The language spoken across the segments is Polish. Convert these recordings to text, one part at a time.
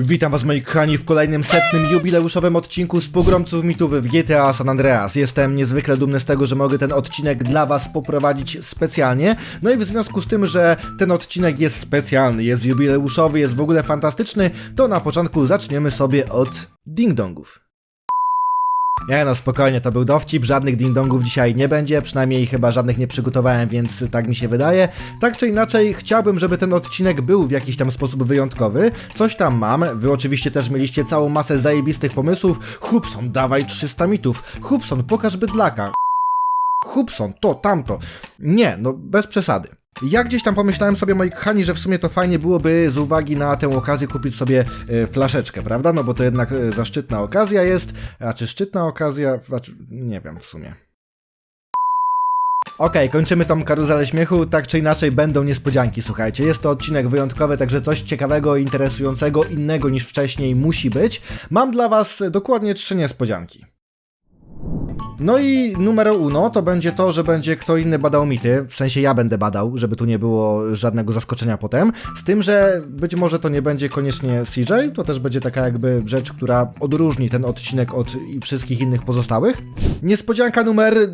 Witam was moi kochani w kolejnym setnym jubileuszowym odcinku z Pogromców Mitów w GTA San Andreas. Jestem niezwykle dumny z tego, że mogę ten odcinek dla was poprowadzić specjalnie. No i w związku z tym, że ten odcinek jest specjalny, jest jubileuszowy, jest w ogóle fantastyczny, to na początku zaczniemy sobie od ding-dongów. Nie no, spokojnie, to był dowcip, żadnych ding-dongów dzisiaj nie będzie, przynajmniej chyba żadnych nie przygotowałem, więc tak mi się wydaje. Tak czy inaczej, chciałbym, żeby ten odcinek był w jakiś tam sposób wyjątkowy. Coś tam mam, wy oczywiście też mieliście całą masę zajebistych pomysłów. Hubson, dawaj 300 mitów. Hubson, pokaż bydlaka. Hubson, to, tamto. Nie, no bez przesady. Ja gdzieś tam pomyślałem sobie, moi kochani, że w sumie to fajnie byłoby z uwagi na tę okazję kupić sobie e, flaszeczkę, prawda? No bo to jednak e, zaszczytna okazja jest. A czy szczytna okazja? Znaczy, nie wiem w sumie. Okej, kończymy tą karuzelę śmiechu. Tak czy inaczej będą niespodzianki, słuchajcie. Jest to odcinek wyjątkowy, także coś ciekawego, interesującego, innego niż wcześniej musi być. Mam dla was dokładnie trzy niespodzianki. No i numer uno to będzie to, że będzie kto inny badał mity, w sensie ja będę badał, żeby tu nie było żadnego zaskoczenia potem, z tym, że być może to nie będzie koniecznie CJ, to też będzie taka jakby rzecz, która odróżni ten odcinek od wszystkich innych pozostałych. Niespodzianka numer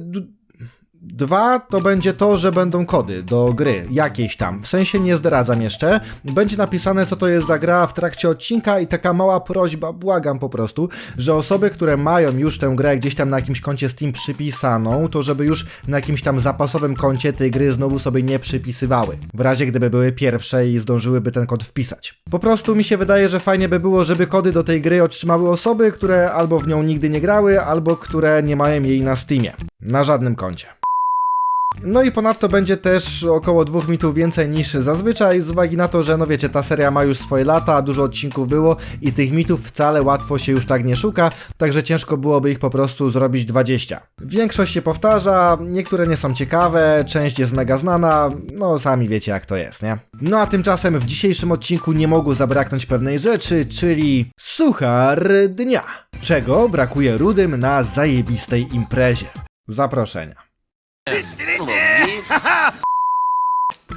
Dwa to będzie to, że będą kody do gry, jakieś tam. W sensie nie zdradzam jeszcze. Będzie napisane, co to jest za gra w trakcie odcinka i taka mała prośba, błagam po prostu, że osoby, które mają już tę grę gdzieś tam na jakimś koncie Steam przypisaną, to żeby już na jakimś tam zapasowym koncie tej gry znowu sobie nie przypisywały. W razie gdyby były pierwsze i zdążyłyby ten kod wpisać. Po prostu mi się wydaje, że fajnie by było, żeby kody do tej gry otrzymały osoby, które albo w nią nigdy nie grały, albo które nie mają jej na Steamie. Na żadnym koncie. No i ponadto będzie też około dwóch mitów więcej niż zazwyczaj, z uwagi na to, że no wiecie, ta seria ma już swoje lata, dużo odcinków było i tych mitów wcale łatwo się już tak nie szuka, także ciężko byłoby ich po prostu zrobić 20. Większość się powtarza, niektóre nie są ciekawe, część jest mega znana, no sami wiecie jak to jest, nie? No a tymczasem w dzisiejszym odcinku nie mogło zabraknąć pewnej rzeczy, czyli suchar dnia. Czego brakuje rudym na zajebistej imprezie? Zaproszenia.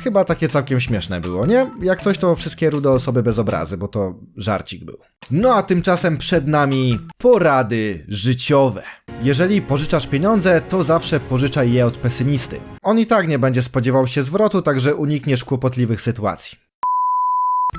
Chyba takie całkiem śmieszne było, nie? Jak coś to wszystkie rude osoby bez obrazy, bo to żarcik był. No a tymczasem przed nami porady życiowe. Jeżeli pożyczasz pieniądze, to zawsze pożyczaj je od pesymisty. On i tak nie będzie spodziewał się zwrotu, także unikniesz kłopotliwych sytuacji.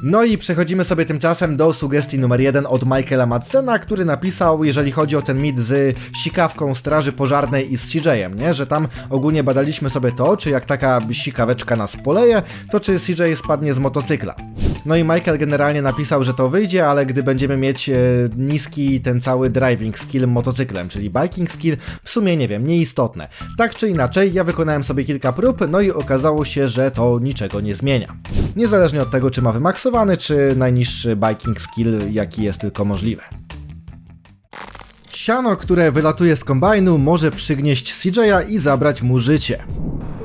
No i przechodzimy sobie tymczasem do sugestii numer jeden od Michaela Madsena, który napisał, jeżeli chodzi o ten mit z sikawką straży pożarnej i z CJ-em, nie? Że tam ogólnie badaliśmy sobie to, czy jak taka sikaweczka nas poleje, to czy CJ spadnie z motocykla. No i Michael generalnie napisał, że to wyjdzie, ale gdy będziemy mieć e, niski ten cały driving skill motocyklem, czyli biking skill, w sumie nie wiem, nieistotne. Tak czy inaczej, ja wykonałem sobie kilka prób, no i okazało się, że to niczego nie zmienia. Niezależnie od tego, czy ma wymaksowany, czy najniższy biking skill, jaki jest tylko możliwe. Siano, które wylatuje z kombajnu, może przygnieść CJ'a i zabrać mu życie.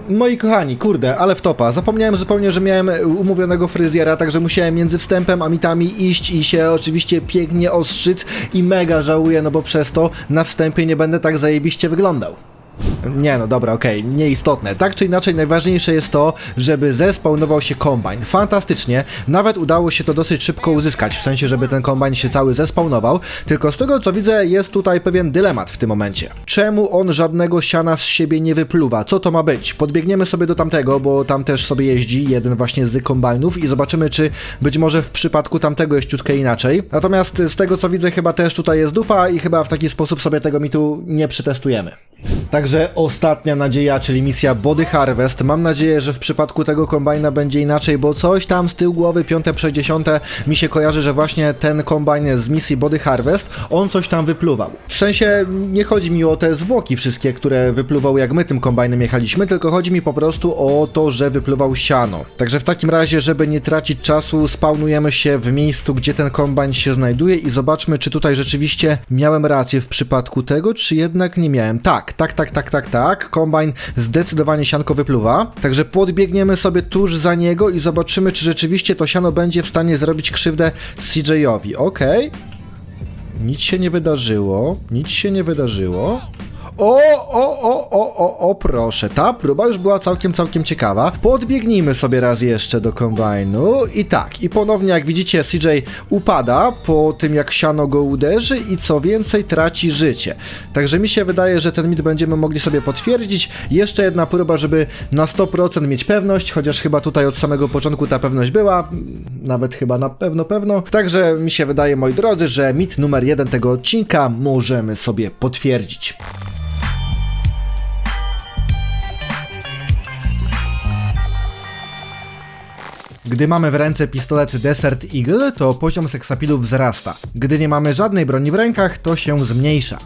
Moi kochani, kurde, ale wtopa. Zapomniałem zupełnie, że miałem umówionego fryzjera, także musiałem między wstępem a mitami iść i się oczywiście pięknie ostrzyc i mega żałuję, no bo przez to na wstępie nie będę tak zajebiście wyglądał. Nie no, dobra, okej, nieistotne. Tak czy inaczej, najważniejsze jest to, żeby zespawnował się kombajn. Fantastycznie, nawet udało się to dosyć szybko uzyskać, w sensie, żeby ten kombajn się cały zespawnował, tylko z tego co widzę, jest tutaj pewien dylemat w tym momencie. Czemu on żadnego siana z siebie nie wypluwa? Co to ma być? Podbiegniemy sobie do tamtego, bo tam też sobie jeździ jeden właśnie z kombajnów i zobaczymy, czy być może w przypadku tamtego jest ciutkę inaczej. Natomiast z tego co widzę, chyba też tutaj jest dupa i chyba w taki sposób sobie tego mitu nie przetestujemy. Także ostatnia nadzieja, czyli misja Body Harvest. Mam nadzieję, że w przypadku tego kombajna będzie inaczej, bo coś tam z tyłu głowy, piąte przez dziesiąte, mi się kojarzy, że właśnie ten kombajn z misji Body Harvest, on coś tam wypluwał. W sensie nie chodzi mi o te zwłoki wszystkie, które wypluwał jak my tym kombajnem jechaliśmy, tylko chodzi mi po prostu o to, że wypluwał siano. Także w takim razie, żeby nie tracić czasu, spawnujemy się w miejscu, gdzie ten kombajn się znajduje i zobaczmy, czy tutaj rzeczywiście miałem rację w przypadku tego, czy jednak nie miałem. Tak, tak, tak, tak, tak, tak. Kombajn zdecydowanie sianko wypluwa. Także podbiegniemy sobie tuż za niego i zobaczymy, czy rzeczywiście to siano będzie w stanie zrobić krzywdę CJ-owi. Okej. Nic się nie wydarzyło. Nic się nie wydarzyło. O, o, o, o, o, o, proszę. Ta próba już była całkiem, całkiem ciekawa. Podbiegnijmy sobie raz jeszcze do kombajnu. I tak, i ponownie jak widzicie CJ upada po tym jak siano go uderzy i co więcej traci życie. Także mi się wydaje, że ten mit będziemy mogli sobie potwierdzić. Jeszcze jedna próba, żeby na 100% mieć pewność, chociaż chyba tutaj od samego początku ta pewność była, nawet chyba na pewno pewno. Także mi się wydaje, moi drodzy, że mit numer jeden tego odcinka możemy sobie potwierdzić. Gdy mamy w ręce pistolet Desert Eagle, to poziom seksapilu wzrasta. Gdy nie mamy żadnej broni w rękach, to się zmniejsza.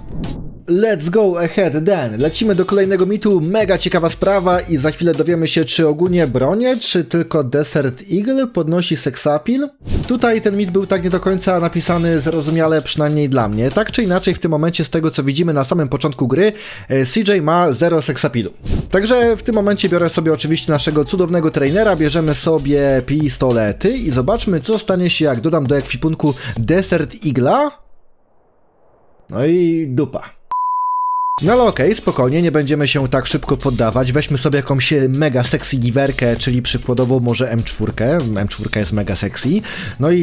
Let's go ahead, Dan. Lecimy do kolejnego mitu. Mega ciekawa sprawa i za chwilę dowiemy się, czy ogólnie bronie, czy tylko Desert Eagle podnosi seksapil. Tutaj ten mit był tak nie do końca napisany zrozumiale, przynajmniej dla mnie. Tak czy inaczej, w tym momencie, z tego co widzimy na samym początku gry, e, CJ ma 0 seksapilu. Także w tym momencie biorę sobie oczywiście naszego cudownego trainera, bierzemy sobie pistolety i zobaczmy, co stanie się, jak dodam do ekwipunku Desert Eagle'a. No i dupa. No ale okej, spokojnie, nie będziemy się tak szybko poddawać. Weźmy sobie jakąś e, mega sexy giwerkę, czyli przykładowo może M4. M4 jest mega sexy. No i,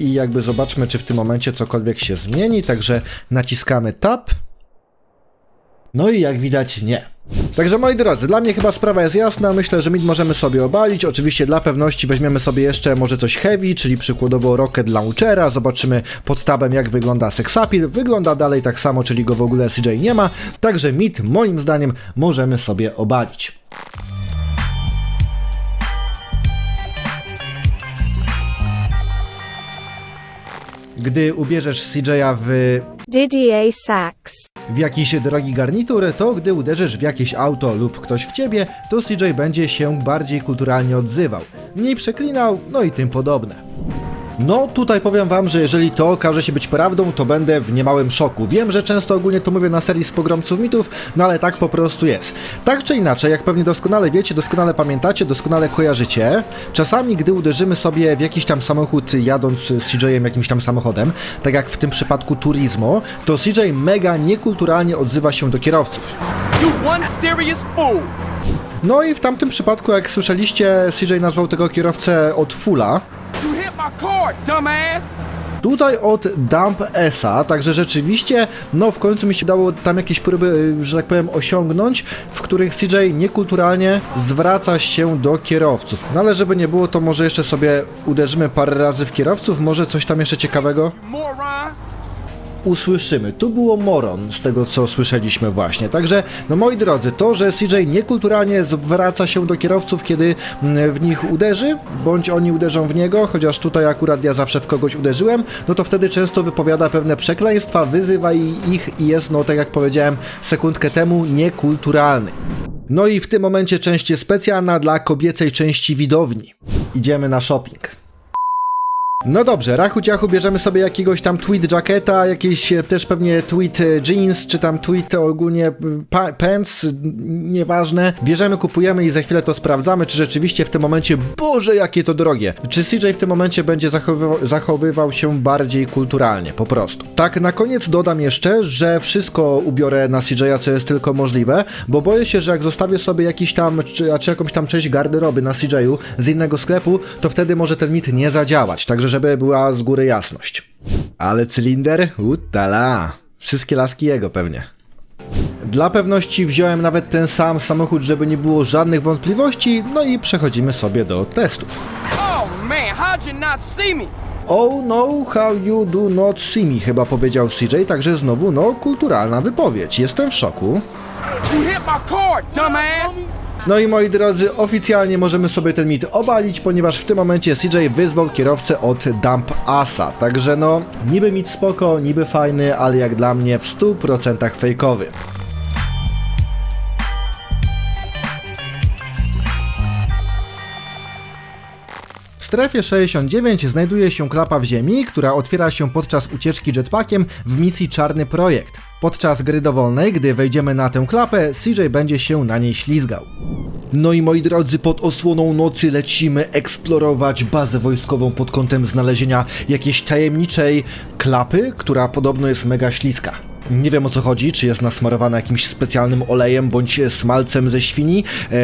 i jakby zobaczmy, czy w tym momencie cokolwiek się zmieni. Także naciskamy tab. No i jak widać, nie. Także moi drodzy, dla mnie chyba sprawa jest jasna, myślę, że mid możemy sobie obalić, oczywiście dla pewności weźmiemy sobie jeszcze może coś heavy, czyli przykładowo rocket launchera, zobaczymy pod tabem jak wygląda sexapil, wygląda dalej tak samo, czyli go w ogóle CJ nie ma, także mid moim zdaniem możemy sobie obalić. Gdy ubierzesz CJ'a w Didier Sachs. W jakiś drogi garnitur, to gdy uderzysz w jakieś auto lub ktoś w ciebie, to CJ będzie się bardziej kulturalnie odzywał, mniej przeklinał, no i tym podobne. No, tutaj powiem wam, że jeżeli to okaże się być prawdą, to będę w niemałym szoku. Wiem, że często ogólnie to mówię na serii z pogromców mitów, no ale tak po prostu jest. Tak czy inaczej, jak pewnie doskonale wiecie, doskonale pamiętacie, doskonale kojarzycie, czasami gdy uderzymy sobie w jakiś tam samochód jadąc z CJ-em jakimś tam samochodem, tak jak w tym przypadku Turismo, to CJ mega niekulturalnie odzywa się do kierowców. No i w tamtym przypadku, jak słyszeliście, CJ nazwał tego kierowcę od Fula, Tutaj od Dump Esa, także rzeczywiście, no w końcu mi się dało tam jakieś próby, y, że tak powiem, osiągnąć, w których CJ niekulturalnie zwraca się do kierowców. No ale żeby nie było, to może jeszcze sobie uderzymy parę razy w kierowców, może coś tam jeszcze ciekawego Moron. Usłyszymy. Tu było moron z tego, co słyszeliśmy właśnie. Także, no moi drodzy, to, że CJ niekulturalnie zwraca się do kierowców, kiedy mm, w nich uderzy, bądź oni uderzą w niego, chociaż tutaj akurat ja zawsze w kogoś uderzyłem, no to wtedy często wypowiada pewne przekleństwa, wyzywa ich i jest, no tak jak powiedziałem sekundkę temu, niekulturalny. No i w tym momencie część specjalna dla kobiecej części widowni. Idziemy na shopping. No dobrze, rachu ciachu bierzemy sobie jakiegoś tam tweet jacketa, jakieś e, też pewnie tweet e, jeans, czy tam tweet ogólnie e, pa- pants, nieważne. Bierzemy, kupujemy i za chwilę to sprawdzamy, czy rzeczywiście w tym momencie, Boże, jakie to drogie. Czy CJ w tym momencie będzie zachowywał, zachowywał się bardziej kulturalnie, po prostu. Tak, na koniec dodam jeszcze, że wszystko ubiorę na CJ'a, co jest tylko możliwe, bo boję się, że jak zostawię sobie jakiś tam, czy, czy jakąś tam część garderoby na CJ'u z innego sklepu, to wtedy może ten mit nie zadziałać, także żeby była z góry jasność. Ale cylinder? Utala! Wszystkie laski jego pewnie. Dla pewności wziąłem nawet ten sam samochód, żeby nie było żadnych wątpliwości, no i przechodzimy sobie do testów. Oh man, how'd you not see me? Oh no, how you do not see me, chyba powiedział CJ, także znowu, no, kulturalna wypowiedź. Jestem w szoku. You hit my car, dumbass. No i moi drodzy, oficjalnie możemy sobie ten mit obalić, ponieważ w tym momencie CJ wyzwał kierowcę od Dump Asa. Także no, niby mit spoko, niby fajny, ale jak dla mnie w 100% fejkowy. W strefie 69 znajduje się klapa w ziemi, która otwiera się podczas ucieczki jetpackiem w misji Czarny Projekt. Podczas gry dowolnej, gdy wejdziemy na tę klapę, CJ będzie się na niej ślizgał. No i moi drodzy, pod osłoną nocy lecimy eksplorować bazę wojskową pod kątem znalezienia jakiejś tajemniczej klapy, która podobno jest mega śliska. Nie wiem o co chodzi, czy jest nasmarowana jakimś specjalnym olejem bądź smalcem ze świni. E,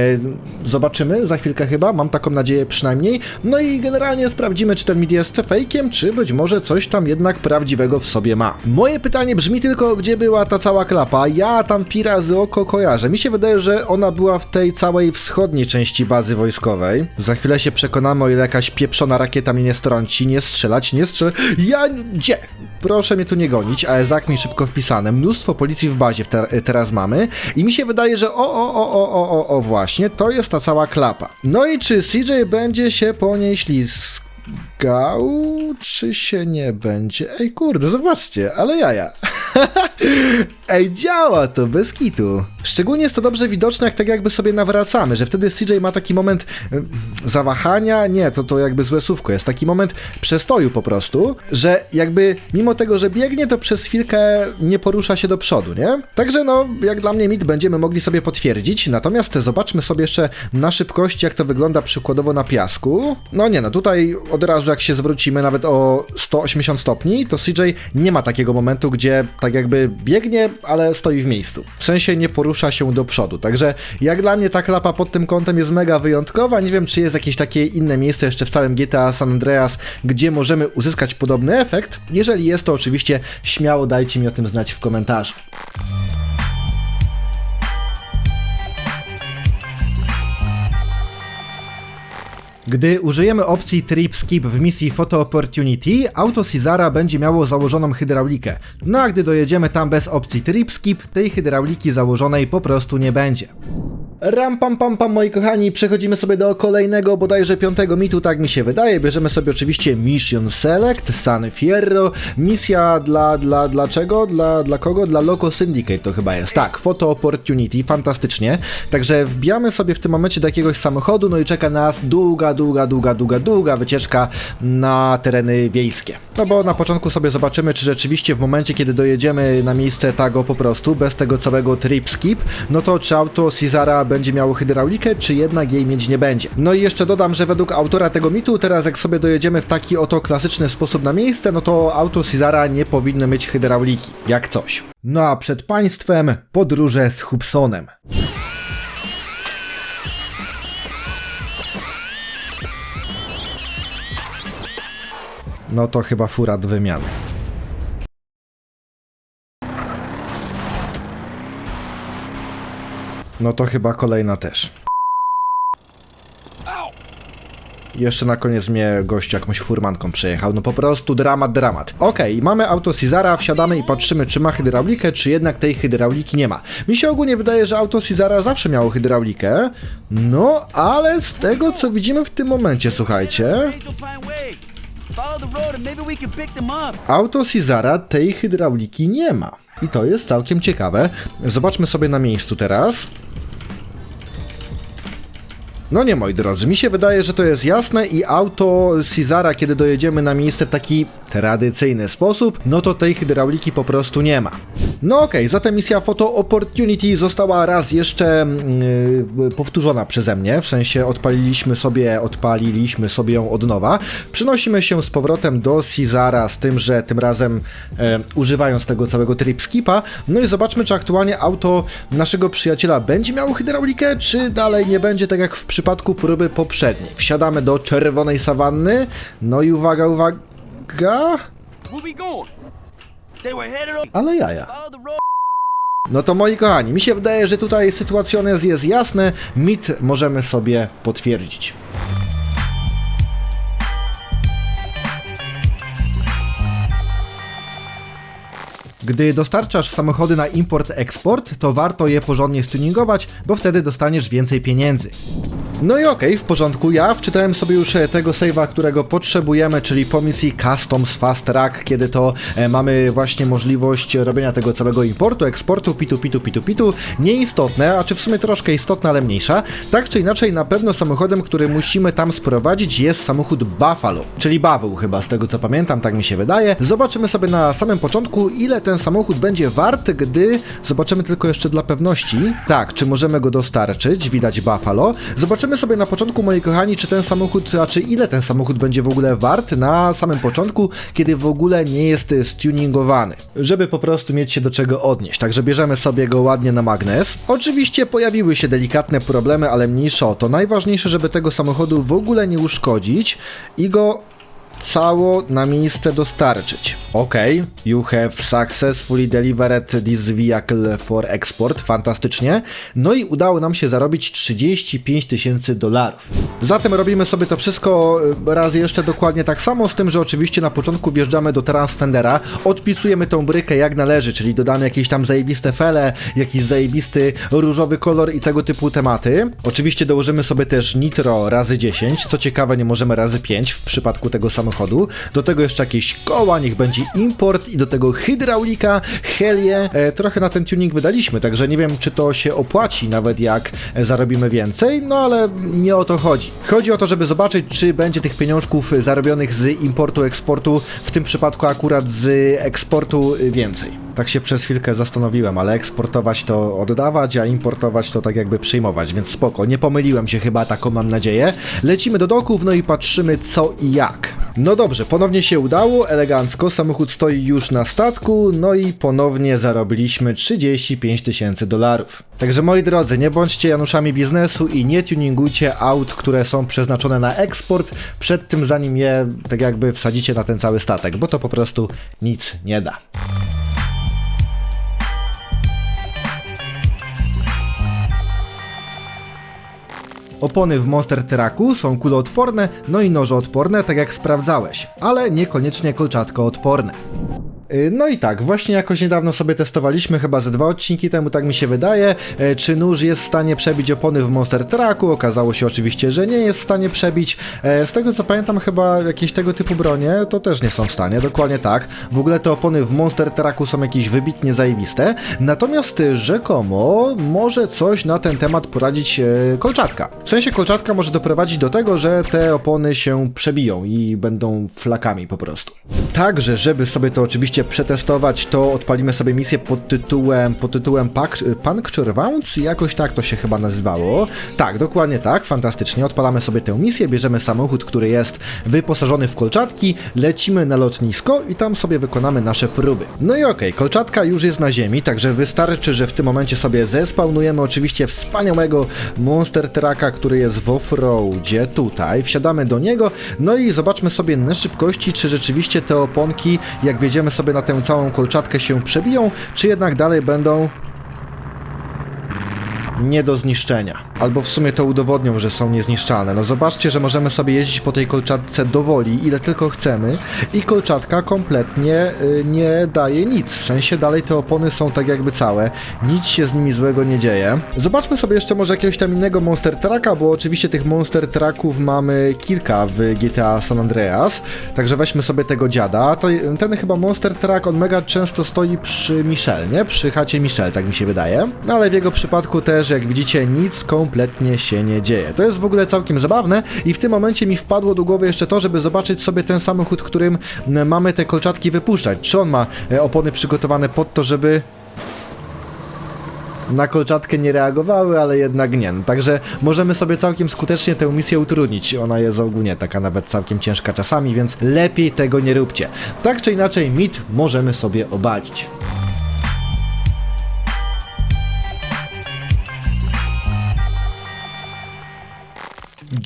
zobaczymy za chwilkę chyba, mam taką nadzieję przynajmniej. No i generalnie sprawdzimy, czy ten mit jest fejkiem, czy być może coś tam jednak prawdziwego w sobie ma. Moje pytanie brzmi tylko, gdzie była ta cała klapa? Ja tam pira z oko kojarzę. Mi się wydaje, że ona była w tej całej wschodniej części bazy wojskowej. Za chwilę się przekonamy, o ile jakaś pieprzona rakieta mnie nie strąci, nie strzelać, nie strzelać. Ja... gdzie? Proszę mnie tu nie gonić, a Ezak mi szybko wpisane. Mnóstwo policji w bazie w te teraz mamy i mi się wydaje, że o, o, o, o, o, o, o, właśnie, to jest ta cała klapa. No i czy CJ będzie się po niej ślizgał, czy się nie będzie? Ej, kurde, zobaczcie, ale jaja. Ej, działa to, bez kitu. Szczególnie jest to dobrze widoczne, jak tak jakby sobie nawracamy, że wtedy CJ ma taki moment zawahania, nie, to to jakby złe słówko, jest taki moment przestoju po prostu, że jakby mimo tego, że biegnie, to przez chwilkę nie porusza się do przodu, nie? Także no, jak dla mnie mit będziemy mogli sobie potwierdzić, natomiast zobaczmy sobie jeszcze na szybkości, jak to wygląda przykładowo na piasku. No nie no, tutaj od razu jak się zwrócimy nawet o 180 stopni, to CJ nie ma takiego momentu, gdzie tak jakby biegnie, ale stoi w miejscu. W sensie nie porusza się do przodu. Także jak dla mnie ta klapa pod tym kątem jest mega wyjątkowa. Nie wiem, czy jest jakieś takie inne miejsce jeszcze w całym GTA San Andreas, gdzie możemy uzyskać podobny efekt. Jeżeli jest, to oczywiście śmiało dajcie mi o tym znać w komentarzu. Gdy użyjemy opcji Trip Skip w misji Photo Opportunity, auto Cizara będzie miało założoną hydraulikę. No a gdy dojedziemy tam bez opcji Trip Skip, tej hydrauliki założonej po prostu nie będzie. Ram pam pam pam moi kochani, przechodzimy sobie do kolejnego bodajże piątego mitu, tak mi się wydaje. Bierzemy sobie oczywiście Mission Select, San Fierro, misja dla, dla, dlaczego? Dla, dla kogo? Dla Loco Syndicate to chyba jest. Tak, Photo Opportunity, fantastycznie. Także wbijamy sobie w tym momencie do jakiegoś samochodu, no i czeka nas długa, długa, długa, długa, długa wycieczka na tereny wiejskie. No bo na początku sobie zobaczymy, czy rzeczywiście w momencie, kiedy dojedziemy na miejsce tego po prostu, bez tego całego trip skip, no to czy auto Cizara będzie miało hydraulikę, czy jednak jej mieć nie będzie. No i jeszcze dodam, że według autora tego mitu, teraz jak sobie dojedziemy w taki oto klasyczny sposób na miejsce, no to auto Cizara nie powinno mieć hydrauliki, jak coś. No a przed państwem podróże z Hubsonem. No to chyba fura do wymiany. No to chyba kolejna też. Jeszcze na koniec mnie gość jakąś furmanką przejechał. No po prostu dramat, dramat. Okej, mamy auto Cizara, wsiadamy i patrzymy, czy ma hydraulikę, czy jednak tej hydrauliki nie ma. Mi się ogólnie wydaje, że auto Cizara zawsze miało hydraulikę. No, ale z tego, co widzimy w tym momencie, słuchajcie. Auto Cizara tej hydrauliki nie ma. I to jest całkiem ciekawe. Zobaczmy sobie na miejscu teraz. No nie, moi drodzy, mi się wydaje, że to jest jasne i auto Cizara, kiedy dojedziemy na miejsce w taki tradycyjny sposób, no to tej hydrauliki po prostu nie ma. No okej, zatem misja Photo Opportunity została raz jeszcze yy, powtórzona przeze mnie, w sensie odpaliliśmy sobie, odpaliliśmy sobie ją od nowa. Przynosimy się z powrotem do Cizara z tym, że tym razem e, używając tego całego trip skipa, no i zobaczmy, czy aktualnie auto naszego przyjaciela będzie miało hydraulikę, czy dalej nie będzie, tak jak w przypadku próby poprzedniej. Wsiadamy do czerwonej sawanny, no i uwaga, uwaga, Where ale jaja. No to moi kochani, mi się wydaje, że tutaj sytuacjonez jest jasny, mit możemy sobie potwierdzić. Gdy dostarczasz samochody na import-eksport, to warto je porządnie stuningować, bo wtedy dostaniesz więcej pieniędzy. No i okej, w porządku, ja wczytałem sobie już e, tego save'a, którego potrzebujemy, czyli po misji Customs Fast Track, kiedy to e, mamy właśnie możliwość robienia tego całego importu, eksportu, pitu, pitu, pitu, pitu. Nieistotne, a czy w sumie troszkę istotna, ale mniejsza. Tak czy inaczej, na pewno samochodem, który musimy tam sprowadzić jest samochód Buffalo, czyli baweł chyba, z tego co pamiętam, tak mi się wydaje. Zobaczymy sobie na samym początku, ile ten samochód będzie wart, gdy zobaczymy tylko jeszcze dla pewności. Tak, czy możemy go dostarczyć, widać Buffalo. Zobaczymy sobie na początku, moi kochani, czy ten samochód, a czy ile ten samochód będzie w ogóle wart na samym początku, kiedy w ogóle nie jest stuningowany, żeby po prostu mieć się do czego odnieść. Także bierzemy sobie go ładnie na magnes. Oczywiście pojawiły się delikatne problemy, ale mniejsza o to. Najważniejsze, żeby tego samochodu w ogóle nie uszkodzić i go cało na miejsce dostarczyć. Ok, you have successfully delivered this vehicle for export, fantastycznie. No i udało nam się zarobić 35 tysięcy dolarów. Zatem robimy sobie to wszystko y, raz jeszcze dokładnie tak samo, z tym, że oczywiście na początku wjeżdżamy do Transcendera, odpisujemy tą brykę jak należy, czyli dodamy jakieś tam zajebiste fele, jakiś zajebisty różowy kolor i tego typu tematy. Oczywiście dołożymy sobie też nitro razy 10, co ciekawe nie możemy razy 5 w przypadku tego samochodu. Do tego jeszcze jakieś koła, niech będzie import i do tego hydraulika, helię. E, trochę na ten tuning wydaliśmy, także nie wiem czy to się opłaci nawet jak zarobimy więcej, no ale nie o to chodzi. Chodzi o to, żeby zobaczyć czy będzie tych pieniążków zarobionych z importu, eksportu, w tym przypadku akurat z eksportu y, więcej. Tak się przez chwilkę zastanowiłem, ale eksportować to oddawać, a importować to tak jakby przyjmować, więc spoko, nie pomyliłem się chyba, taką mam nadzieję. Lecimy do doków, no i patrzymy co i jak. No dobrze, ponownie się udało, elegancko, samochód stoi już na statku, no i ponownie zarobiliśmy 35 tysięcy dolarów. Także moi drodzy, nie bądźcie Januszami biznesu i nie tuningujcie aut, które są przeznaczone na eksport, przed tym zanim je tak jakby wsadzicie na ten cały statek, bo to po prostu nic nie da. Opony w Monster Trucku są kuloodporne, no i nożoodporne, tak jak sprawdzałeś, ale niekoniecznie kolczatkoodporne. Yy, No i tak, właśnie jakoś niedawno sobie testowaliśmy, chyba ze dwa odcinki temu, tak mi się wydaje, e, czy nóż jest w stanie przebić opony w Monster Trucku. Okazało się oczywiście, że nie jest w stanie przebić. E, Z tego co pamiętam, chyba jakieś tego typu bronie to też nie są w stanie, dokładnie tak. W ogóle te opony w Monster Trucku są jakieś wybitnie zajebiste. Natomiast e, rzekomo może coś na ten temat poradzić e, kolczatka. W sensie kolczatka może doprowadzić do tego, że te opony się przebiją i będą flakami po prostu. Także, żeby sobie to oczywiście przetestować, to odpalimy sobie misję pod tytułem pod tytułem Puncture Wounds, jakoś tak to się chyba nazywało. Tak, dokładnie tak, fantastycznie. Odpalamy sobie tę misję, bierzemy samochód, który jest wyposażony w kolczatki, lecimy na lotnisko i tam sobie wykonamy nasze próby. No i okej, kolczatka już jest na ziemi, także wystarczy, że w tym momencie sobie zespawnujemy oczywiście wspaniałego Monster Trucka, który jest w offroadzie tutaj. Wsiadamy do niego, no i zobaczmy sobie na szybkości, czy rzeczywiście te oponki, jak wjedziemy sobie na tę całą kolczatkę się przebiją, czy jednak dalej będą nie do zniszczenia. Albo w sumie to udowodnią, że są niezniszczalne. No zobaczcie, że możemy sobie jeździć po tej kolczatce dowoli, ile tylko chcemy i kolczatka kompletnie y, nie daje nic. W sensie dalej te opony są tak jakby całe, nic się z nimi złego nie dzieje. Zobaczmy sobie jeszcze może jakiegoś tam innego Monster Trucka, bo oczywiście tych Monster Trucków mamy kilka w GTA San Andreas, także weźmy sobie tego dziada. To, ten chyba Monster Truck, on mega często stoi przy Michelle, nie? Przy chacie Michelle, tak mi się wydaje. No ale w jego przypadku też, jak widzicie, nic kompletnie się nie dzieje. To jest w ogóle całkiem zabawne i w tym momencie mi wpadło do głowy jeszcze to, żeby zobaczyć sobie ten samochód, którym mamy te kolczatki wypuszczać. Czy on ma e, opony przygotowane pod to, żeby na kolczatkę nie reagowały, ale jednak nie. No, także możemy sobie całkiem skutecznie tę misję utrudnić. Ona jest ogólnie taka nawet całkiem ciężka czasami, więc lepiej tego nie róbcie. Tak czy inaczej, mit możemy sobie obalić.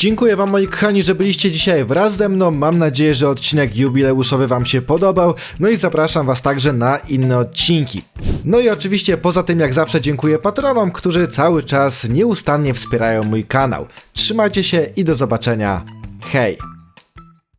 Dziękuję Wam moi kochani, że byliście dzisiaj wraz ze mną. Mam nadzieję, że odcinek jubileuszowy Wam się podobał. No i zapraszam Was także na inne odcinki. No i oczywiście poza tym jak zawsze dziękuję patronom, którzy cały czas nieustannie wspierają mój kanał. Trzymajcie się i do zobaczenia. Hej!